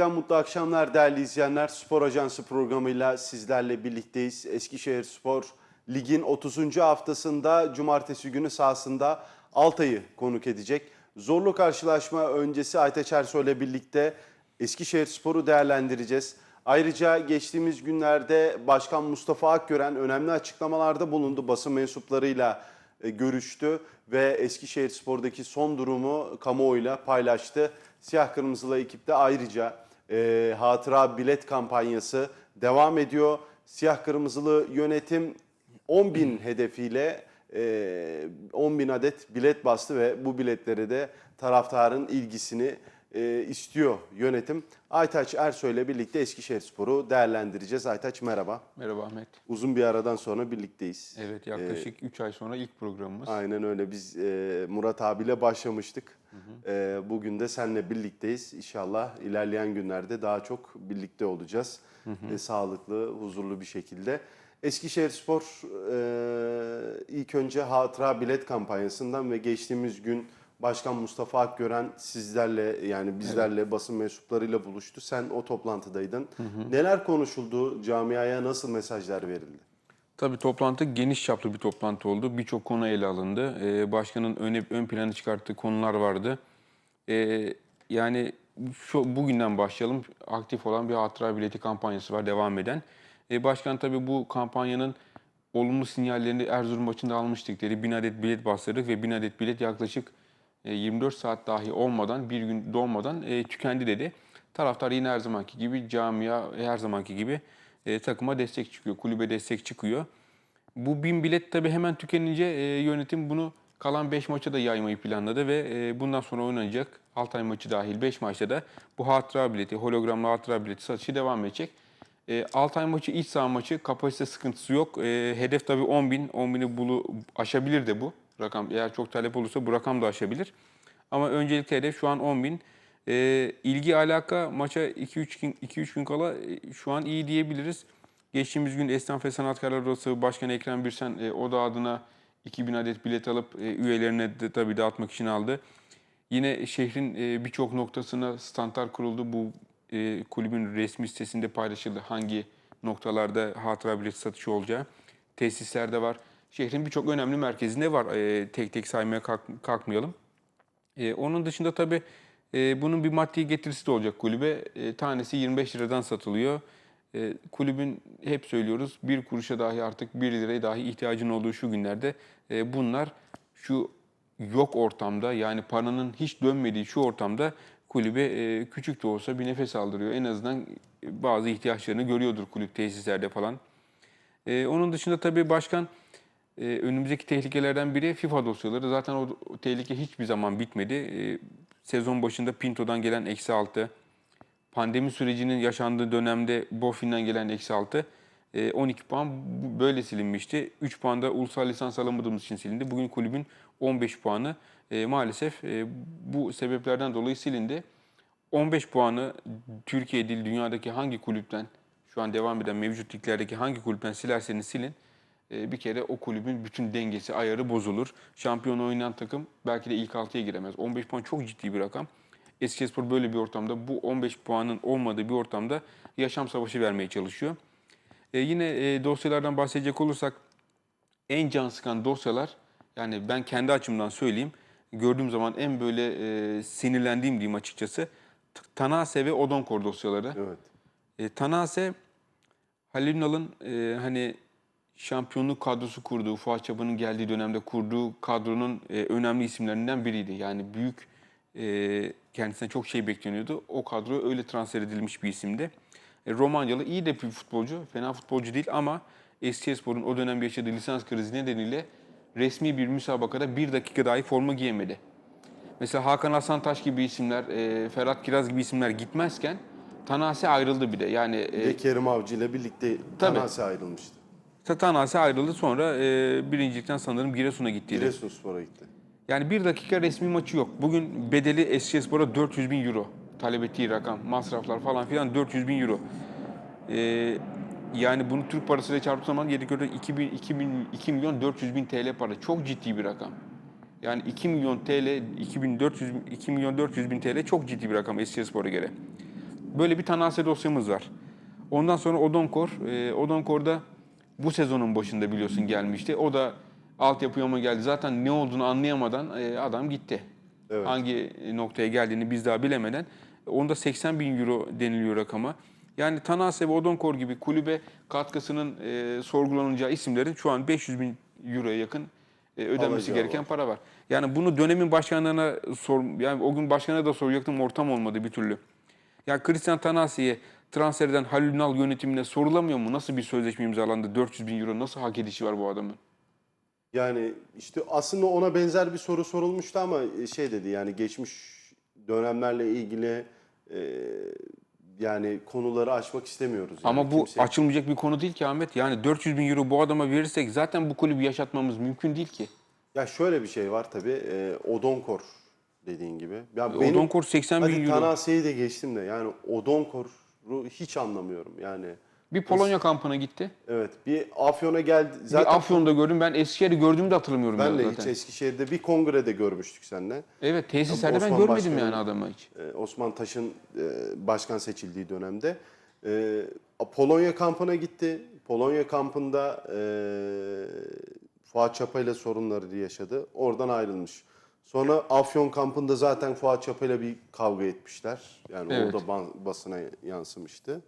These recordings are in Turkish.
TV'den mutlu akşamlar değerli izleyenler. Spor Ajansı programıyla sizlerle birlikteyiz. Eskişehir Spor Lig'in 30. haftasında cumartesi günü sahasında Altay'ı konuk edecek. Zorlu karşılaşma öncesi Aytaç Ersoy ile birlikte Eskişehir Spor'u değerlendireceğiz. Ayrıca geçtiğimiz günlerde Başkan Mustafa Akgören önemli açıklamalarda bulundu. Basın mensuplarıyla e, görüştü ve Eskişehir Spor'daki son durumu kamuoyuyla paylaştı. Siyah Kırmızılı ekipte ayrıca e, hatıra bilet kampanyası devam ediyor. Siyah Kırmızılı yönetim 10 bin hedefiyle e, 10 bin adet bilet bastı ve bu biletlere de taraftarın ilgisini e, istiyor yönetim. Aytaç Ersoy ile birlikte Eskişehir Spor'u değerlendireceğiz. Aytaç merhaba. Merhaba Ahmet. Uzun bir aradan sonra birlikteyiz. Evet yaklaşık 3 ay sonra ilk programımız. Aynen öyle. Biz e, Murat abiyle başlamıştık. E, bugün de seninle birlikteyiz. İnşallah ilerleyen günlerde daha çok birlikte olacağız. E, sağlıklı, huzurlu bir şekilde. Eskişehir Spor e, ilk önce hatıra bilet kampanyasından ve geçtiğimiz gün Başkan Mustafa Akgören sizlerle yani bizlerle basın mensuplarıyla buluştu. Sen o toplantıdaydın. Neler konuşuldu? Camiaya nasıl mesajlar verildi? Tabii toplantı geniş çaplı bir toplantı oldu. Birçok konu ele alındı. Ee, başkanın öne, ön plana çıkarttığı konular vardı. Ee, yani şu bugünden başlayalım. Aktif olan bir hatıra bileti kampanyası var devam eden. Ee, başkan tabii bu kampanyanın olumlu sinyallerini Erzurum maçında almıştık dedi. 1000 adet bilet bastırdık ve 1000 adet bilet yaklaşık 24 saat dahi olmadan, bir gün dolmadan e, tükendi dedi. Taraftar yine her zamanki gibi camia her zamanki gibi e, takıma destek çıkıyor, kulübe destek çıkıyor. Bu bin bilet tabii hemen tükenince e, yönetim bunu kalan 5 maça da yaymayı planladı ve e, bundan sonra oynanacak Altay maçı dahil 5 maçta da bu hatıra bileti, hologramlı hatıra bileti satışı devam edecek. E, Altay maçı iç saha maçı kapasite sıkıntısı yok. E, hedef tabii 10 bin, 10 bini bulu, aşabilir de bu rakam. Eğer çok talep olursa bu rakam da aşabilir. Ama öncelikli hedef şu an 10 bin. E, ilgi alaka maça 2-3 gün, 2-3 gün kala e, şu an iyi diyebiliriz. Geçtiğimiz gün Esnaf ve Sanatkarlar Odası Başkanı Ekrem Birsen e, o da adına 2000 adet bilet alıp e, üyelerine de tabii dağıtmak için aldı. Yine şehrin e, birçok noktasına standlar kuruldu. Bu e, kulübün resmi sitesinde paylaşıldı hangi noktalarda hatıra bilet satışı olacağı. Tesislerde var. Şehrin birçok önemli merkezinde var. E, tek tek saymaya kalk- kalkmayalım. E, onun dışında tabii e, bunun bir maddi getirisi de olacak kulübe. E, tanesi 25 liradan satılıyor. E, kulübün hep söylüyoruz bir kuruşa dahi artık 1 liraya dahi ihtiyacın olduğu şu günlerde e, bunlar şu yok ortamda yani paranın hiç dönmediği şu ortamda kulübe e, küçük de olsa bir nefes aldırıyor. En azından bazı ihtiyaçlarını görüyordur kulüp tesislerde falan. E, onun dışında tabii başkan e, önümüzdeki tehlikelerden biri FIFA dosyaları. Zaten o, tehlike hiçbir zaman bitmedi. E, sezon başında Pinto'dan gelen eksi 6, pandemi sürecinin yaşandığı dönemde Bofin'den gelen eksi 6, e, 12 puan bu- böyle silinmişti. 3 puan da ulusal lisans alamadığımız için silindi. Bugün kulübün 15 puanı maalesef bu sebeplerden dolayı silindi. 15 puanı Türkiye değil dünyadaki hangi kulüpten şu an devam eden mevcut liglerdeki hangi kulüpten silerseniz silin e, bir kere o kulübün bütün dengesi, ayarı bozulur. Şampiyon oynayan takım belki de ilk 6'ya giremez. 15 puan çok ciddi bir rakam. Eskişehirspor böyle bir ortamda bu 15 puanın olmadığı bir ortamda yaşam savaşı vermeye çalışıyor. E, yine e, dosyalardan bahsedecek olursak en can sıkan dosyalar yani ben kendi açımdan söyleyeyim gördüğüm zaman en böyle e, sinirlendiğim diyeyim açıkçası Tanase ve Odonkor dosyaları. Evet. E, Tanase Halil Ünal'ın e, hani şampiyonluk kadrosu kurduğu, Fuat Çapa'nın geldiği dönemde kurduğu kadronun e, önemli isimlerinden biriydi. Yani büyük e, kendisine çok şey bekleniyordu. O kadro öyle transfer edilmiş bir isimdi. E, Romanyalı iyi de bir futbolcu, fena futbolcu değil ama Eskişehirspor'un o dönem yaşadığı lisans krizi nedeniyle resmi bir müsabakada bir dakika dahi forma giyemedi. Mesela Hakan Hasantaş gibi isimler, e, Ferhat Kiraz gibi isimler gitmezken Tanase ayrıldı bir de. Yani Bir e, de Kerim Avcı ile birlikte Tabii. Tanase ayrılmıştı. Tanase ayrıldı sonra e, birincilikten sanırım Giresun'a gitti. Giresunspor'a gitti. Yani bir dakika resmi maçı yok. Bugün bedeli Eskişehirspor'a 400 bin euro. Talep ettiği rakam, masraflar falan filan 400 bin euro. Ee, yani bunu Türk parasıyla çarptığı zaman yedi göre 2, bin, 2, bin, 2 milyon 400 bin TL para. Çok ciddi bir rakam. Yani 2 milyon TL, 2400, 2 milyon 400 bin TL çok ciddi bir rakam Eskişehirspor'a göre. Böyle bir Tanase dosyamız var. Ondan sonra Odonkor. E, Odonkor'da bu sezonun başında biliyorsun gelmişti. O da altyapı yoluna geldi. Zaten ne olduğunu anlayamadan e, adam gitti. Evet. Hangi noktaya geldiğini biz daha bilemeden. Onda 80 bin euro deniliyor rakama. Yani Tanase ve Odonkor gibi kulübe katkısının e, sorgulanacağı isimlerin şu an 500 bin euroya yakın e, ödenmesi Alacağı gereken var. para var. Yani bunu dönemin başkanlarına sor, yani o gün başkana da soracaktım ortam olmadı bir türlü. Ya Christian Tanasi'ye transfer eden Halil Ünal yönetimine sorulamıyor mu? Nasıl bir sözleşme imzalandı? 400 bin euro nasıl hak edişi var bu adamın? Yani işte aslında ona benzer bir soru sorulmuştu ama şey dedi yani geçmiş dönemlerle ilgili e, yani konuları açmak istemiyoruz. Yani Ama bu kimse- açılmayacak bir konu değil ki Ahmet. Yani 400 bin euro bu adama verirsek zaten bu kulübü yaşatmamız mümkün değil ki. Ya şöyle bir şey var tabii. E, Odonkor dediğin gibi. Ya Odonkor 80 bin hadi euro. Tanase'yi de geçtim de yani Odonkor'u hiç anlamıyorum. Yani Bir Polonya kampına gitti. evet bir Afyon'a geldi. Zaten bir Afyon'da gördüm. Ben Eskişehir'i gördüğümü de hatırlamıyorum ben de zaten. hiç Eskişehir'de bir kongrede görmüştük seninle. Evet tesislerde ben Osman görmedim Başkan'ın- yani adamı hiç. Ee, Osman Taş'ın e, başkan seçildiği dönemde. Ee, Polonya kampına gitti. Polonya kampında e, Fuat Çapa ile sorunları yaşadı. Oradan ayrılmış. Sonra Afyon kampında zaten Fuat Çapa ile bir kavga etmişler. Yani Evet. orada ba- basına yansımıştı.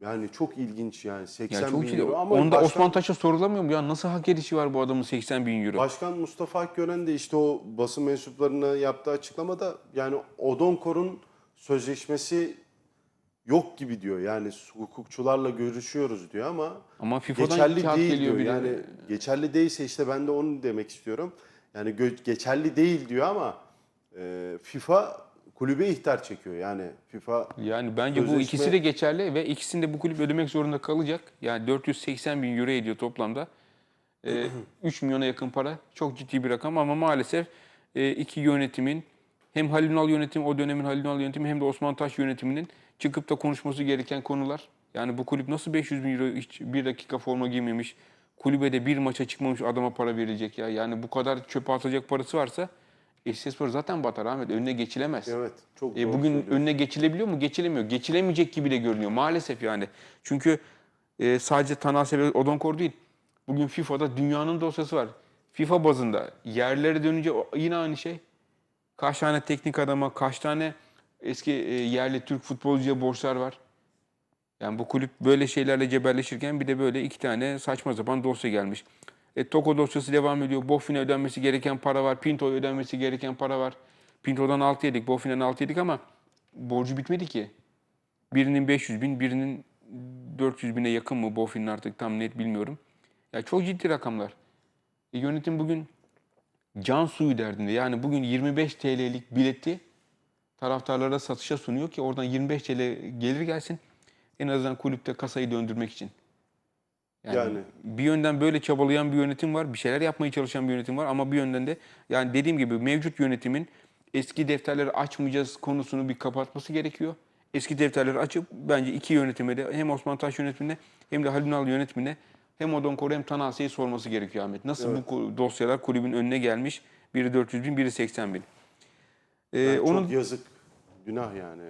Yani çok ilginç yani 80 Yani çok bin iyi. euro ama Onda başkan- Osman Taş'a sorulamıyor mu? Ya nasıl hak edişi var bu adamın 80 bin euro? Başkan Mustafa Akgören de işte o basın mensuplarına yaptığı açıklamada yani Odonkor'un sözleşmesi yok gibi diyor. Yani hukukçularla görüşüyoruz diyor ama Ama FIFA'dan geçerli kağıt değil geliyor diyor. Yani geçerli değilse işte ben de onu demek istiyorum. Yani geçerli değil diyor ama e, FIFA kulübe ihtar çekiyor. Yani FIFA Yani bence bu Sözleşme- ikisi de geçerli ve ikisini de bu kulüp ödemek zorunda kalacak. Yani 480 bin euro ediyor toplamda. Ee, 3 milyona yakın para. Çok ciddi bir rakam ama maalesef e, iki yönetimin hem Halil Ünal yönetimi, o dönemin Halil Ünal yönetimi hem de Osman Taş yönetiminin çıkıp da konuşması gereken konular. Yani bu kulüp nasıl 500 bin euro hiç bir dakika forma giymemiş, kulübede bir maça çıkmamış adama para verilecek ya. Yani bu kadar çöpe atacak parası varsa Eskişehirspor zaten batar Ahmet. Önüne geçilemez. evet çok E, bugün önüne geçilebiliyor mu? Geçilemiyor. Geçilemeyecek gibi de görünüyor maalesef yani. Çünkü e, sadece Tanase ve Odonkor değil. Bugün FIFA'da dünyanın dosyası var. FIFA bazında yerlere dönünce yine aynı şey. Kaç tane teknik adama, kaç tane eski e, yerli Türk futbolcuya borçlar var. Yani bu kulüp böyle şeylerle cebelleşirken bir de böyle iki tane saçma sapan dosya gelmiş. E, Toko dosyası devam ediyor. Bofin'e ödenmesi gereken para var. Pinto'ya ödenmesi gereken para var. Pinto'dan 6 yedik, Bofin'den 6 yedik ama borcu bitmedi ki. Birinin 500 bin, birinin 400 bine yakın mı Bofin'in artık tam net bilmiyorum. Ya çok ciddi rakamlar. E, yönetim bugün can suyu derdinde. Yani bugün 25 TL'lik bileti taraftarlara satışa sunuyor ki oradan 25 TL gelir gelsin. En azından kulüpte kasayı döndürmek için. Yani, Yani. bir yönden böyle çabalayan bir yönetim var, bir şeyler yapmaya çalışan bir yönetim var ama bir yönden de yani dediğim gibi mevcut yönetimin eski defterleri açmayacağız konusunu bir kapatması gerekiyor. Eski defterleri açıp bence iki yönetime de hem Osman Taş yönetimine hem de Halil Ünal yönetimine hem Odonkor hem Tanase'yi sorması gerekiyor Ahmet. Nasıl bu ku- dosyalar kulübün önüne gelmiş? Biri 400 bin, biri 80 bin. Ee, Yani onun çok yazık. Günah yani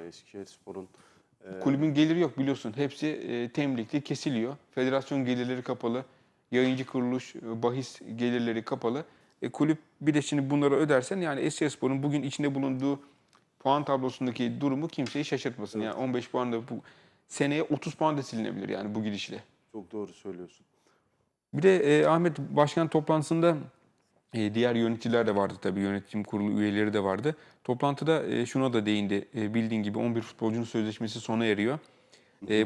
Eskişehirspor'un. Kulübün geliri yok biliyorsun. Hepsi e, temlikli kesiliyor. Federasyon gelirleri kapalı. Yayıncı kuruluş, e, bahis gelirleri kapalı. E, kulüp bir de şimdi bunları ödersen yani Eskişehirspor'un bugün içinde bulunduğu puan tablosundaki durumu kimseyi şaşırtmasın. Yani 15 puan da bu seneye 30 puan da silinebilir yani bu gidişle. Çok doğru söylüyorsun. Bir de e, Ahmet Başkan toplantısında e, diğer yöneticiler de vardı tabii yönetim kurulu üyeleri de vardı. Toplantıda e, şuna da değindi. E, bildiğin gibi 11 futbolcunun sözleşmesi sona eriyor.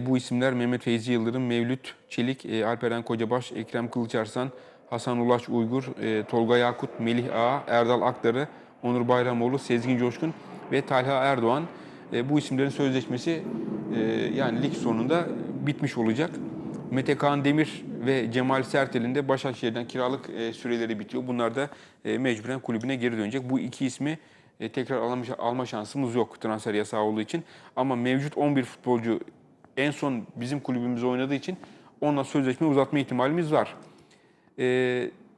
Bu isimler Mehmet Feyzi Yıldırım, Mevlüt Çelik, Alperen Kocabaş, Ekrem Kılıçarslan, Hasan Ulaş Uygur, Tolga Yakut, Melih Ağa, Erdal Aktarı, Onur Bayramoğlu, Sezgin Coşkun ve Talha Erdoğan. Bu isimlerin sözleşmesi yani lig sonunda bitmiş olacak. Mete Kaan Demir ve Cemal Sertel'in de Başakşehir'den kiralık e, süreleri bitiyor. Bunlar da e, mecburen kulübüne geri dönecek. Bu iki ismi e, tekrar alma, şansımız yok transfer yasağı olduğu için. Ama mevcut 11 futbolcu en son bizim kulübümüzde oynadığı için onunla sözleşme uzatma ihtimalimiz var.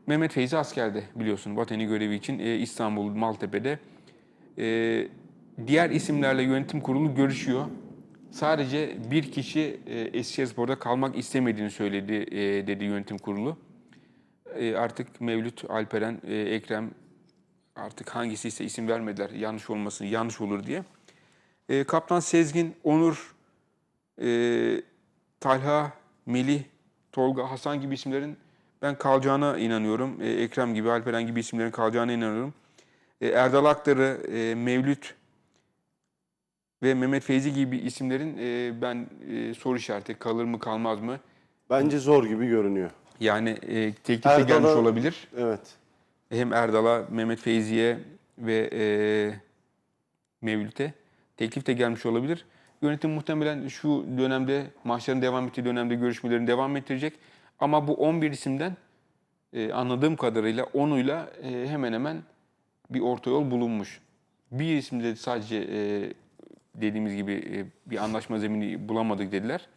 Mehmet Feyzi askerde biliyorsun vatani görevi için İstanbul Maltepe'de. Diğer isimlerle yönetim kurulu görüşüyor. Sadece bir kişi e, Eskişehirspor'da kalmak istemediğini söyledi e, dedi yönetim kurulu. E, artık Mevlüt, Alperen, e, Ekrem artık hangisi ise isim vermediler yanlış olmasın yanlış olur diye. E, Kaptan Sezgin, Onur, e, Talha, Melih, Tolga, Hasan gibi isimlerin ben kalacağına inanıyorum. E, Ekrem gibi, Alperen gibi isimlerin kalacağına inanıyorum. E, Erdal Aktar'ı, e, Mevlüt ve Mehmet Feyzi gibi isimlerin e, ben e, soru işareti kalır mı kalmaz mı? Bence zor gibi görünüyor. Yani e, teklif de Erdal'a- gelmiş olabilir. Evet. Hem Erdal'a, Mehmet Feyzi'ye ve e, Mevlüt'e teklif de gelmiş olabilir. Yönetim muhtemelen şu dönemde, maçların devam ettiği dönemde görüşmelerini devam ettirecek. Ama bu 11 isimden e, anladığım kadarıyla 10'uyla e, hemen hemen bir orta yol bulunmuş. Bir isimde sadece e, dediğimiz gibi e, bir anlaşma zemini bulamadık dediler.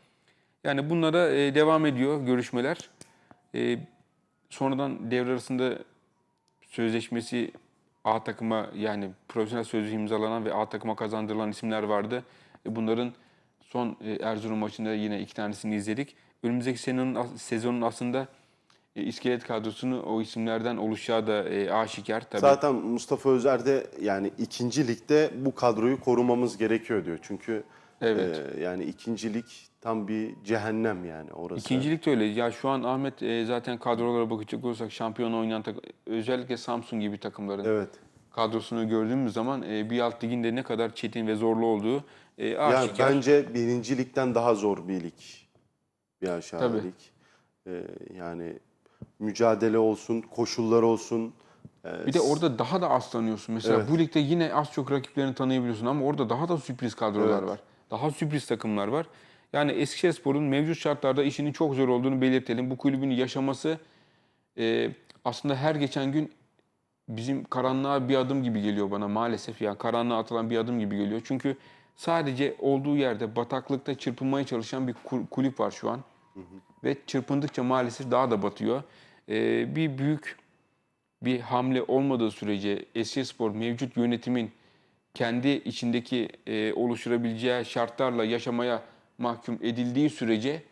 Yani bunlara e, devam ediyor görüşmeler. E, sonradan devre arasında sözleşmesi A takıma yani profesyonel sözleşme imzalanan ve A takıma kazandırılan isimler vardı. Bunların son Erzurum maçında yine iki tanesini izledik. Önümüzdeki senenin sezonun aslında iskelet kadrosunu o isimlerden oluşacağı da e, aşikar tabii. Zaten Mustafa Özer de yani ikinci ligde bu kadroyu korumamız gerekiyor diyor. Çünkü Evet. e, yani ikinci lig tam bir cehennem yani orası. İkincilik de öyle. Ya şu an Ahmet e, zaten kadrolara bakacak olursak şampiyon oynayan takım, özellikle Samsun gibi takımların Evet. kadrosunu gördüğümüz zaman e, bir alt liginde ne kadar çetin ve zorlu olduğu e, Yani aşikar. bence birinci ligden daha zor bir lig. Bir aşağı Tabii. lig. E, yani mücadele olsun, koşullar olsun. e, Bir de orada daha da az tanıyorsun. Mesela Evet. bu ligde yine az çok rakiplerini tanıyabiliyorsun ama orada daha da sürpriz kadrolar Evet. var. Daha sürpriz takımlar var. Yani Eskişehirspor'un mevcut şartlarda işinin çok zor olduğunu belirtelim. Bu kulübün yaşaması e, aslında her geçen gün bizim karanlığa bir adım gibi geliyor bana maalesef. Yani karanlığa atılan bir adım gibi geliyor. Çünkü sadece olduğu yerde bataklıkta çırpınmaya çalışan bir kul- kulüp var şu an. Ve çırpındıkça maalesef daha da batıyor. E, bir büyük bir hamle olmadığı sürece Eskişehirspor mevcut yönetimin kendi içindeki e, oluşturabileceği şartlarla yaşamaya mahkum edildiği sürece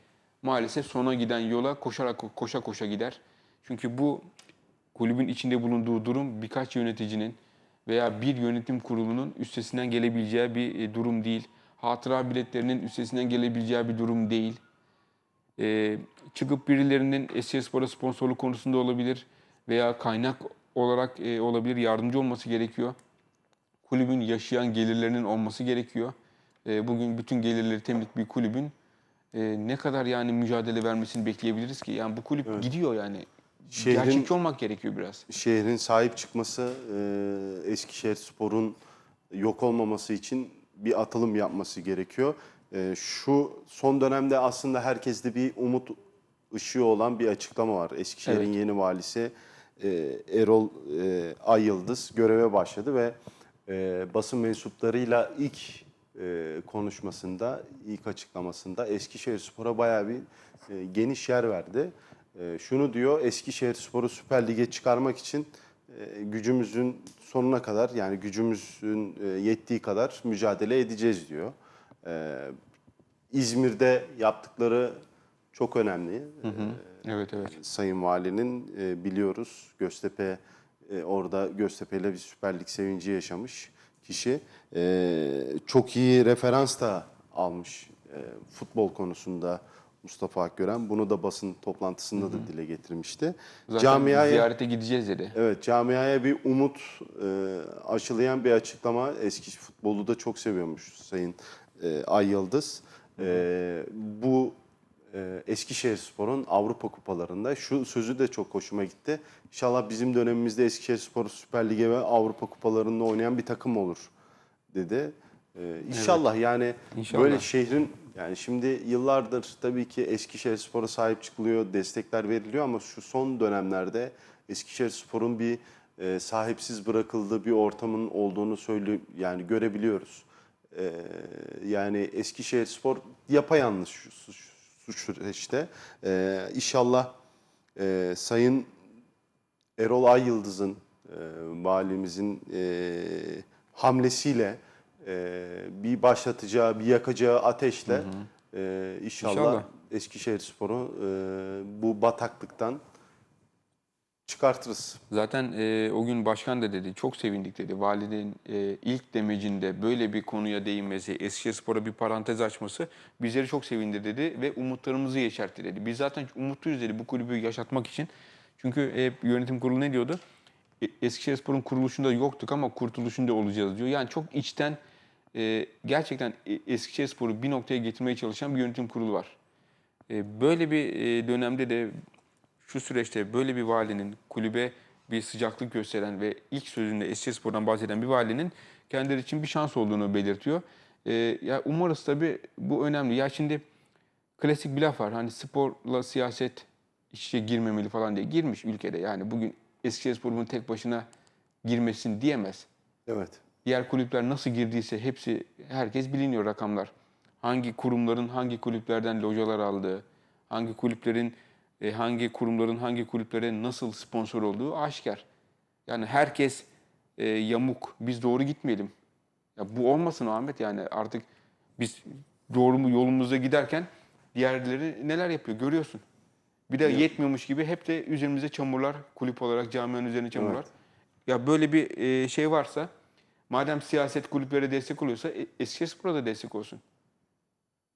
maalesef sona giden yola koşarak koşa koşa gider. Çünkü bu kulübün içinde bulunduğu durum birkaç yöneticinin veya bir yönetim kurulunun üstesinden gelebileceği bir e, durum değil. Hatıra biletlerinin üstesinden gelebileceği bir durum değil. Ee, çıkıp birilerinin Eskişehirspor'a sponsorluk konusunda olabilir veya kaynak olarak e, olabilir yardımcı olması gerekiyor. Kulübün yaşayan gelirlerinin olması gerekiyor. Ee, bugün bütün gelirleri temlik bir kulübün e, ne kadar yani mücadele vermesini bekleyebiliriz ki? Yani bu kulüp gidiyor yani. Şehrin- Gerçekçi olmak gerekiyor biraz. şehrin sahip çıkması, e, Eskişehir Spor'un yok olmaması için bir atılım yapması gerekiyor. E, şu son dönemde aslında herkeste bir umut ışığı olan bir açıklama var. Eskişehir'in Evet. yeni valisi e, Erol e, Ay Yıldız göreve başladı ve e, basın mensuplarıyla ilk e, konuşmasında, ilk açıklamasında Eskişehir Spor'a bayağı bir e, geniş yer verdi. E, şunu diyor, Eskişehir Spor'u Süper Lig'e çıkarmak için e, gücümüzün sonuna kadar yani gücümüzün e, yettiği kadar mücadele edeceğiz diyor. E, İzmir'de yaptıkları çok önemli. Evet evet. Sayın Valinin e, biliyoruz Göztepe e, orada Göztepe'yle bir Süper Lig sevinci yaşamış kişi. E, çok iyi referans da almış e, futbol konusunda Mustafa Akgören. Bunu da basın toplantısında da dile getirmişti. Zaten Camiaya ziyarete gideceğiz dedi. Evet, camiaya bir umut e, aşılayan bir açıklama. Eski futbolu da çok seviyormuş Sayın e, Ay Yıldız. E, bu e, Eskişehirspor'un Avrupa kupalarında şu sözü de çok hoşuma gitti. İnşallah bizim dönemimizde Eskişehirspor Süper Lig'e ve Avrupa kupalarında oynayan bir takım olur dedi. E, inşallah yani İnşallah. böyle şehrin yani şimdi yıllardır tabii ki Eskişehirspor'a sahip çıkılıyor, destekler veriliyor ama şu son dönemlerde Eskişehirspor'un bir e, sahipsiz bırakıldığı bir ortamın olduğunu söyle yani görebiliyoruz. E, yani Eskişehirspor yapayalnız şu, şu süreçte. E, inşallah e, Sayın Erol Ay Yıldız'ın, e, valimizin e, hamlesiyle e, bir başlatacağı, bir yakacağı ateşle e, inşallah, İnşallah. Eskişehir Spor'u e, bu bataklıktan çıkartırız. Zaten e, o gün başkan da dedi, çok sevindik dedi. Valinin e, ilk demecinde böyle bir konuya değinmesi, Eskişehirspor'a bir parantez açması bizleri çok sevindi dedi ve umutlarımızı yeşertti dedi. Biz zaten umutluyuz dedi bu kulübü yaşatmak için. Çünkü hep yönetim kurulu ne diyordu? E, Eskişehirspor'un kuruluşunda yoktuk ama kurtuluşunda olacağız diyor. Yani çok içten e, gerçekten e, Eskişehirspor'u bir noktaya getirmeye çalışan bir yönetim kurulu var. E, Böyle bir e, dönemde de şu süreçte böyle bir valinin kulübe bir sıcaklık gösteren ve ilk sözünde Eskişehirspor'dan bahseden bir valinin kendileri için bir şans olduğunu belirtiyor. E, ya umarız tabii bu önemli. Ya şimdi klasik bir laf var. Hani sporla siyaset içe girmemeli falan diye. Girmiş ülkede. Yani bugün Eskişehirspor bunu tek başına girmesin diyemez. Evet. Diğer kulüpler nasıl girdiyse hepsi herkes biliniyor rakamlar. Hangi kurumların hangi kulüplerden localar aldığı, hangi kulüplerin e, hangi kurumların hangi kulüplere nasıl sponsor olduğu aşikar. Yani herkes e, yamuk, biz doğru gitmeyelim. Ya bu olmasın Ahmet yani artık biz doğru mu yolumuzda giderken diğerleri neler yapıyor görüyorsun. Bir de yetmiyormuş gibi hep de üzerimize çamurlar, kulüp olarak camianın üzerine çamurlar. Evet. Ya böyle bir e, şey varsa, madem siyaset kulüplere destek oluyorsa e, Eskişehirspor'a da destek olsun.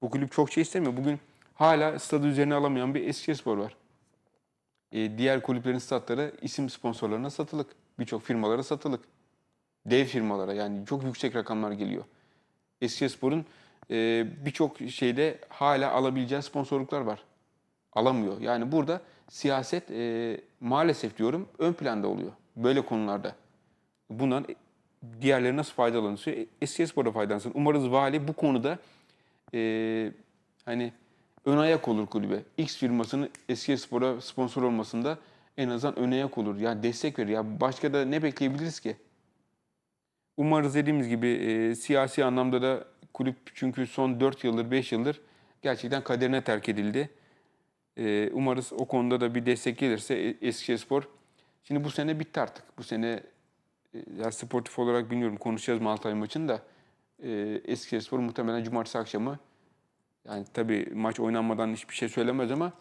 Bu kulüp çok şey istemiyor. Bugün hala stadı üzerine alamayan bir Eskişehirspor var. E, diğer kulüplerin statları isim sponsorlarına satılık. Birçok firmalara satılık. Dev firmalara yani çok yüksek rakamlar geliyor. Eskişehirspor'un e, birçok şeyde hala alabileceği sponsorluklar var. Alamıyor. Yani burada siyaset e, maalesef diyorum ön planda oluyor. Böyle konularda. Bundan diğerleri nasıl faydalanırsa Eskişehirspor'a faydalansın. Umarız vali bu konuda e, hani ön ayak olur kulübe. X firmasının Eskişehirspor'a sponsor olmasında en azından ön ayak olur. Ya destek verir. Ya başka da ne bekleyebiliriz ki? Umarız dediğimiz gibi e, siyasi anlamda da kulüp çünkü son 4 yıldır 5 yıldır gerçekten kaderine terk edildi. E, umarız o konuda da bir destek gelirse e, Eskişehirspor. Şimdi bu sene bitti artık. Bu sene e, ya sportif olarak bilmiyorum konuşacağız mı Altay maçını da e, Eskişehirspor muhtemelen cumartesi akşamı yani tabii maç oynanmadan hiçbir şey söylemez ama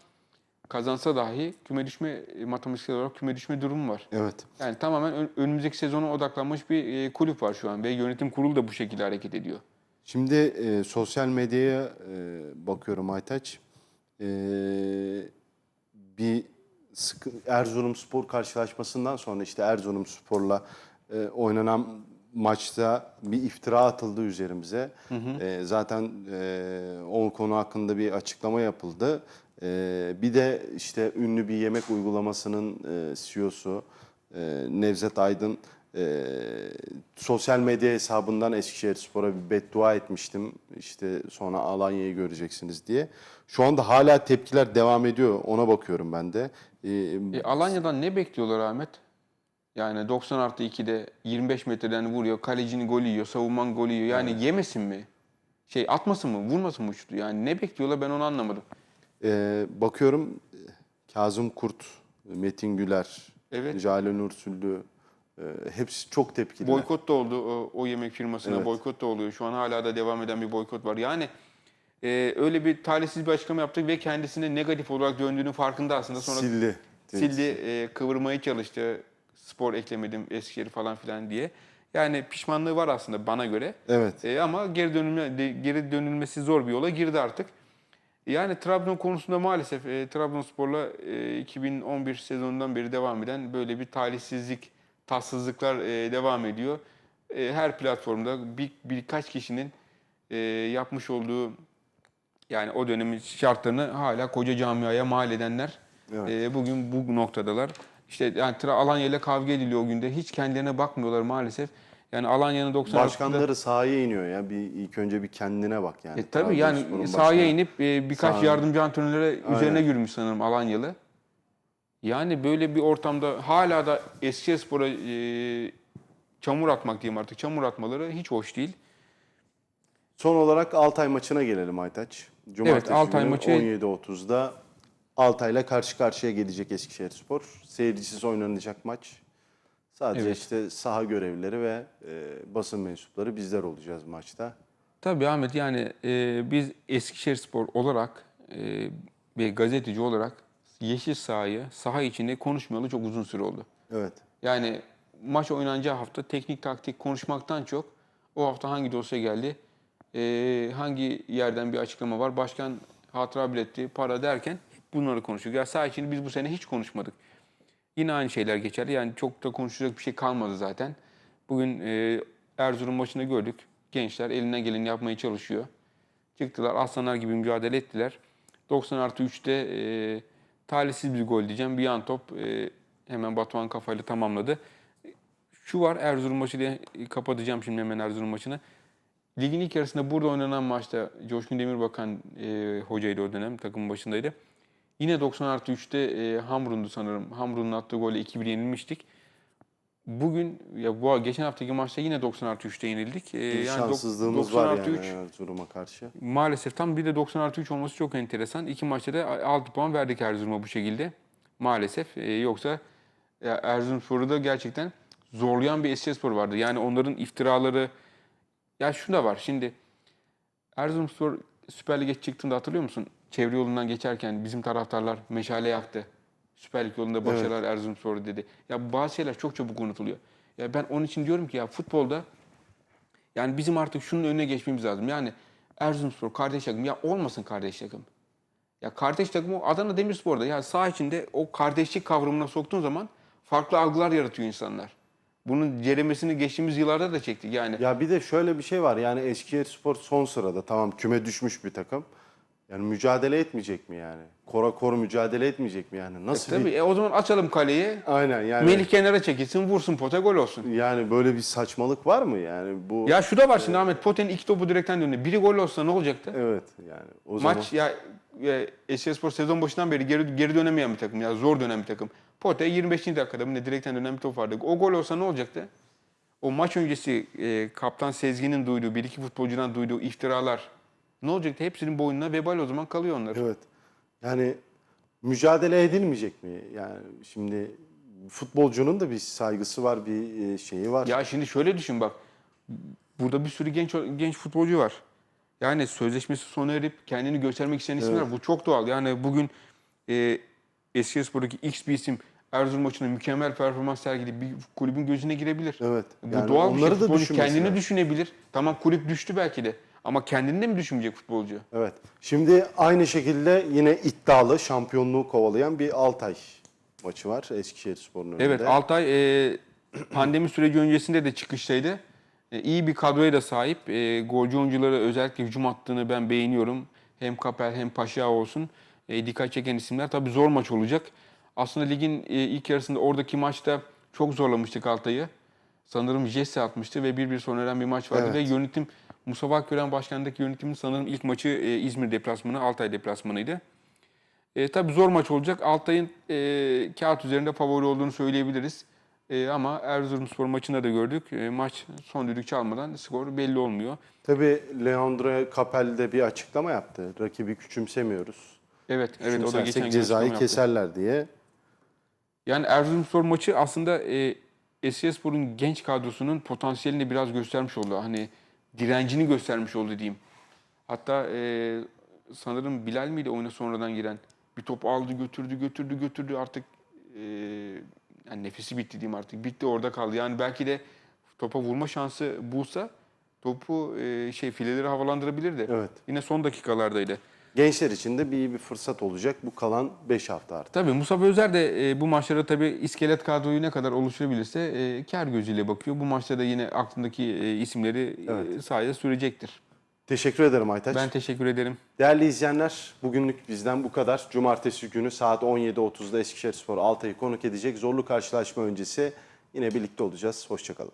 kazansa dahi küme düşme e, matematiksel olarak küme düşme durumu var. Evet. Yani tamamen ön- önümüzdeki sezona odaklanmış bir e, kulüp var şu an ve yönetim kurulu da bu şekilde hareket ediyor. Şimdi e, sosyal medyaya e, bakıyorum Aytaç. E, bir sıkı, Erzurum Spor karşılaşmasından sonra işte Erzurum Spor'la e, oynanan maçta bir iftira atıldı üzerimize. E, zaten e, o konu hakkında bir açıklama yapıldı. E, bir de işte ünlü bir yemek uygulamasının e, CEO'su e, Nevzat Aydın e, sosyal medya hesabından Eskişehir Spor'a bir beddua etmiştim. İşte sonra Alanya'yı göreceksiniz diye. Şu anda hala tepkiler devam ediyor. Ona bakıyorum ben de. E, E, Alanya'dan ne bekliyorlar Ahmet? Yani 90 artı 2'de 25 metreden vuruyor, kalecinin golü yiyor, savunman golü yiyor. Yani yemesin mi? Şey atmasın mı, vurmasın mı şutu? Yani ne bekliyorlar ben onu anlamadım. e, bakıyorum Kazım Kurt, Metin Güler, Evet. Jale Nursüllü e, hepsi çok tepkili. Boykot da oldu o, o yemek firmasına, Evet. boykot da oluyor. Şu an hala da devam eden bir boykot var. Yani e, öyle bir talihsiz bir açıklama yaptık ve kendisine negatif olarak döndüğünün farkında aslında. Sonra Sildi. sildi, e, kıvırmaya çalıştı. Spor eklemedim, Eskişehir falan filan diye. Yani pişmanlığı var aslında bana göre. Evet. E, ama geri dönülme geri dönülmesi zor bir yola girdi artık. Yani Trabzon konusunda maalesef e, Trabzonspor'la e, 2011 sezonundan beri devam eden böyle bir talihsizlik, tatsızlıklar e, devam ediyor. E, her platformda bir, birkaç kişinin e, yapmış olduğu yani o dönemin şartlarını hala koca camiaya mal edenler Evet. e, bugün bu noktadalar. İşte yani Tra- Alanya ile kavga ediliyor o günde. Hiç kendilerine bakmıyorlar maalesef. Yani Alanya'nın 90 artıda- Başkanları sahaya iniyor ya. Bir ilk önce bir kendine bak yani. e, tabii yani sahaya inip e, birkaç Sahaya- yardımcı antrenöre üzerine Aynen. yürümüş sanırım Alanyalı. Yani böyle bir ortamda hala da Eskişehirspor'a e, çamur atmak diyeyim artık. Çamur atmaları hiç hoş değil. Son olarak Altay maçına gelelim Aytaç. Cumartesi Altay günü maçı- 17.30'da Altay'la karşı karşıya gelecek Eskişehirspor. Seyircisiz oynanacak maç. Sadece Evet. işte saha görevlileri ve e, basın mensupları bizler olacağız maçta. Tabii Ahmet yani e, biz Eskişehir Spor olarak e, ve gazeteci olarak yeşil sahayı saha içinde konuşmayalı çok uzun süre oldu. Evet. Yani maç oynanacağı hafta teknik taktik konuşmaktan çok o hafta hangi dosya geldi, e, hangi yerden bir açıklama var, başkan hatıra biletti, para derken bunları konuşuyoruz. Ya saha içinde biz bu sene hiç konuşmadık. Yine aynı şeyler geçerli. Yani çok da konuşacak bir şey kalmadı zaten. Bugün e, Erzurum maçında gördük. Gençler elinden geleni yapmaya çalışıyor. Çıktılar aslanlar gibi mücadele ettiler. 90 artı 3'te e, talihsiz bir gol diyeceğim. Bir an top e, hemen Batuhan kafayla tamamladı. Şu var Erzurum maçı diye kapatacağım şimdi hemen Erzurum maçını. Ligin ilk yarısında burada oynanan maçta Coşkun Demirbakan e, hocaydı o dönem takımın başındaydı. Yine 90 artı 3'te e, Hamrun'du sanırım. Hamrun'un attığı golle 2-1 yenilmiştik. Bugün ya bu geçen haftaki maçta yine 90 artı 3'te yenildik. E, Bir yani şanssızlığımız 90 var artı yani 3 Erzurum'a karşı. Maalesef tam bir de 90 artı 3 olması çok enteresan. İki maçta da 6 puan verdik Erzurum'a bu şekilde. Maalesef. E, yoksa e, Erzurumspor'u da gerçekten zorlayan bir Eskişehirspor vardı. Yani onların iftiraları... Ya şu da var şimdi Erzurumspor Süper Lig'e çıktığında hatırlıyor musun? Çevre yolundan geçerken bizim taraftarlar meşale yaktı. Süper Lig yolunda başarılar Erzurumspor dedi. Ya bazı şeyler çok çabuk unutuluyor. Ya ben onun için diyorum ki ya futbolda yani bizim artık şunun önüne geçmemiz lazım. Yani Erzurumspor kardeş takım ya olmasın kardeş takım. Ya kardeş takımı Adana Demirspor'da ya saha içinde o kardeşlik kavramına soktuğun zaman farklı algılar yaratıyor insanlar. Bunun ceremesini geçtiğimiz yıllarda da çektik. Yani Ya bir de şöyle bir şey var yani Eskişehirspor son sırada tamam küme düşmüş bir takım. Yani mücadele etmeyecek mi yani? Kora kor mücadele etmeyecek mi yani? Nasıl tabii bir... e, o zaman açalım kaleyi. Aynen yani. Melih kenara çekilsin, vursun pota gol olsun. Yani böyle bir saçmalık var mı yani bu? Ya şu da var şimdi Ahmet Pote'nin iki topu direkten döndü. Biri gol olsa ne olacaktı? Evet yani o zaman. Maç ya, ya Eskişehirspor sezon başından beri geri, geri dönemeyen bir takım ya zor dönen bir takım. Pote 25. dakikada mı ne direkten dönen bir top vardı. O gol olsa ne olacaktı? O maç öncesi e, kaptan Sezgin'in duyduğu, bir iki futbolcudan duyduğu iftiralar ne olacaktı? Hepsinin boynuna vebal o zaman kalıyor onlar. Evet. Yani mücadele edilmeyecek mi? Yani şimdi futbolcunun da bir saygısı var, bir e, şeyi var. Ya şimdi şöyle düşün bak. Burada bir sürü genç genç futbolcu var. Yani sözleşmesi sona erip kendini göstermek isteyen isimler. Bu çok doğal. Yani bugün e, Eskişehirspor'daki X bir isim Erzurum maçında mükemmel performans sergileyip bir kulübün gözüne girebilir. Evet. Bu Yani doğal bir şey. Futbolcu kendini düşünebilir. Tamam kulüp düştü belki de. Ama kendini de mi düşünmeyecek futbolcu? Evet. Şimdi aynı şekilde yine iddialı şampiyonluğu kovalayan bir Altay maçı var Eskişehirspor'un önünde. Evet Altay e, pandemi süreci öncesinde de çıkıştaydı. E, iyi bir kadroya da sahip. E, golcü oyuncuları özellikle hücum attığını ben beğeniyorum. Hem Kapel hem Paşa olsun. E, dikkat çeken isimler. Tabii zor maç olacak. Aslında ligin e, ilk yarısında oradaki maçta çok zorlamıştık Altay'ı. Sanırım Jesse atmıştı ve 1-1 sona eren bir maç vardı. Evet. Ve yönetim Mustafa Akgören başkanındaki yönetimin sanırım ilk maçı e, İzmir deplasmanı, Altay deplasmanıydı. E, tabii zor maç olacak. Altay'ın e, kağıt üzerinde favori olduğunu söyleyebiliriz. E, ama Erzurumspor maçında da gördük. E, maç son düdük çalmadan skor belli olmuyor. Tabii Leandro Capel de bir açıklama yaptı. Rakibi küçümsemiyoruz. Evet, evet o da geçen cezayı açıklama yaptı. keserler diye. Yani Erzurumspor maçı aslında e, Eskişehirspor'un genç kadrosunun potansiyelini biraz göstermiş oldu. Hani direncini göstermiş oldu diyeyim. Hatta e, sanırım Bilal miydi oyuna sonradan giren? Bir top aldı götürdü götürdü götürdü artık e, yani nefesi bitti diyeyim artık. Bitti orada kaldı. Yani belki de topa vurma şansı bulsa topu e, şey fileleri havalandırabilirdi. Evet. Yine son dakikalardaydı. Gençler için de bir, bir fırsat olacak bu kalan 5 hafta artık. Tabii Mustafa Özer de e, bu maçlara tabii iskelet kadroyu ne kadar oluşturabilirse e, kar gözüyle bakıyor. Bu maçta da yine aklındaki e, isimleri Evet. e, sahaya sürecektir. Teşekkür ederim Aytaç. Ben teşekkür ederim. Değerli izleyenler bugünlük bizden bu kadar. Cumartesi günü saat 17.30'da Eskişehirspor Altay'ı konuk edecek. Zorlu karşılaşma öncesi yine birlikte olacağız. Hoşçakalın.